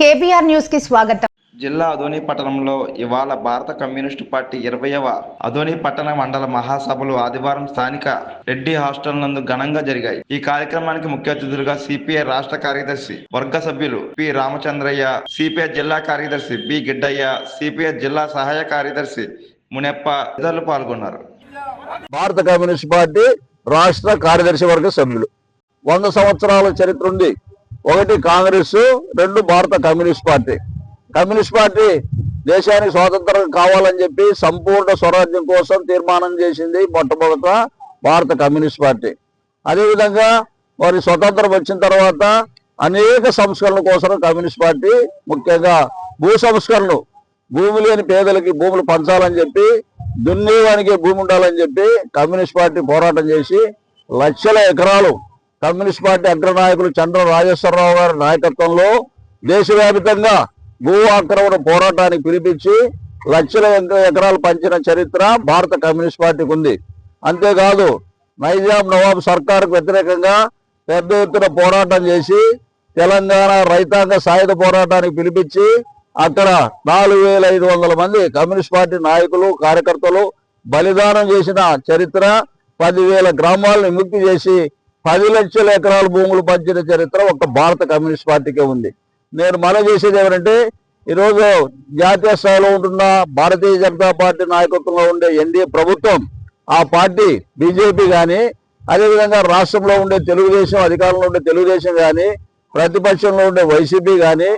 KBR న్యూస్కి స్వాగతం. జిల్లా అదోని పట్టణంలో ఇవాళ భారత కమ్యూనిస్టు పార్టీ ఇరవయవ అదోని పట్టణ మండల మహాసభలు ఆదివారం స్థానిక రెడ్డి హాస్టల్ నందు ఘనంగా జరిగాయి. ఈ కార్యక్రమానికి ముఖ్య అతిథులుగా సిపిఐ రాష్ట్ర కార్యదర్శి వర్గ సభ్యులు పి రామచంద్రయ్య సిపిఐ జిల్లా కార్యదర్శి బి గిడ్డయ్య సిపిఐ జిల్లా సహాయ కార్యదర్శి మునెప్ప ఇతరులు పాల్గొన్నారు. భారత కమ్యూనిస్ట్ పార్టీ రాష్ట్ర కార్యదర్శి వర్గ సభ్యులు. వంద సంవత్సరాల చరిత్ర ఉంది ఒకటి కాంగ్రెస్ రెండు భారత కమ్యూనిస్ట్ పార్టీ. కమ్యూనిస్ట్ పార్టీ దేశానికి స్వాతంత్రం కావాలని చెప్పి సంపూర్ణ స్వరాజ్యం కోసం తీర్మానం చేసింది మొట్టమొదట భారత కమ్యూనిస్ట్ పార్టీ. అదేవిధంగా వారి స్వతంత్రం వచ్చిన తర్వాత అనేక సంస్కరణల కోసం కమ్యూనిస్ట్ పార్టీ ముఖ్యంగా భూ సంస్కరణలు భూమి లేని పేదలకి భూములు పంచాలని చెప్పి దున్నేవానికి భూమి ఉండాలని చెప్పి కమ్యూనిస్ట్ పార్టీ పోరాటం చేసి లక్షల ఎకరాలు కమ్యూనిస్ట్ పార్టీ అగ్రనాయకులు చంద్ర రాజేశ్వరరావు గారి నాయకత్వంలో దేశవ్యాప్తంగా భూ ఆక్రమణ పోరాటానికి పిలిపించి లక్షల ఎకరాలు పంచిన చరిత్ర భారత కమ్యూనిస్ట్ పార్టీకి ఉంది. అంతేకాదు నైజాం నవాబ్ సర్కార్కు వ్యతిరేకంగా పెద్ద ఎత్తున పోరాటం చేసి తెలంగాణ రైతాంగ సాయుధ పోరాటానికి పిలిపించి అక్కడ నాలుగు వేల ఐదు వందల మంది కమ్యూనిస్ట్ పార్టీ నాయకులు కార్యకర్తలు బలిదానం చేసిన చరిత్ర పదివేల గ్రామాలను విముక్తి చేసి పది లక్షల ఎకరాల భూములు పంచిన చరిత్ర ఒక భారత కమ్యూనిస్ట్ పార్టీకే ఉంది. నేను మన చేసేది ఏమంటే ఈరోజు జాతీయ స్థాయిలో ఉంటున్న భారతీయ జనతా పార్టీ నాయకత్వంలో ఉండే ఎన్డీఏ ప్రభుత్వం ఆ పార్టీ బీజేపీ కానీ అదేవిధంగా రాష్ట్రంలో ఉండే తెలుగుదేశం అధికారంలో ఉండే తెలుగుదేశం కానీ ప్రతిపక్షంలో ఉండే వైసీపీ కానీ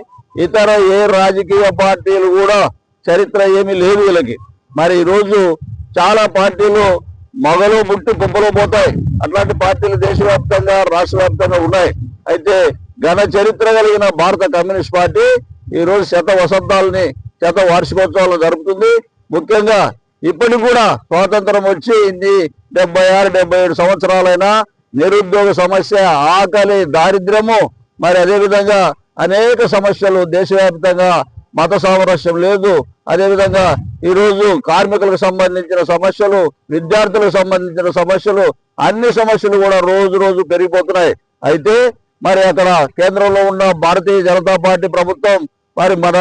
ఇతర ఏ రాజకీయ పార్టీలు కూడా చరిత్ర ఏమీ లేదు వీళ్ళకి. మరి ఈరోజు చాలా పార్టీలు మొగలు ముట్టు కుప్పలు పోతాయి. అట్లాంటి పార్టీలు దేశవ్యాప్తంగా రాష్ట్ర వ్యాప్తంగా ఉన్నాయి. అయితే ఘన చరిత్ర కలిగిన భారత కమ్యూనిస్ట్ పార్టీ ఈ రోజు శత వసంతాలని శత వార్షికోత్సవాలు జరుపుతుంది. ముఖ్యంగా ఇప్పటికి కూడా స్వాతంత్రం వచ్చి ఇన్ని డెబ్బై ఆరు డెబ్బై ఏడు సంవత్సరాలైనా నిరుద్యోగ సమస్య ఆకలి దారిద్ర్యము మరి అదేవిధంగా అనేక సమస్యలు దేశవ్యాప్తంగా మత సామరస్యం లేదు. అదేవిధంగా ఈ రోజు కార్మికులకు సంబంధించిన సమస్యలు విద్యార్థులకు సంబంధించిన సమస్యలు అన్ని సమస్యలు కూడా రోజు రోజు పెరిగిపోతున్నాయి. అయితే మరి అక్కడ కేంద్రంలో ఉన్న భారతీయ జనతా పార్టీ ప్రభుత్వం మరి మన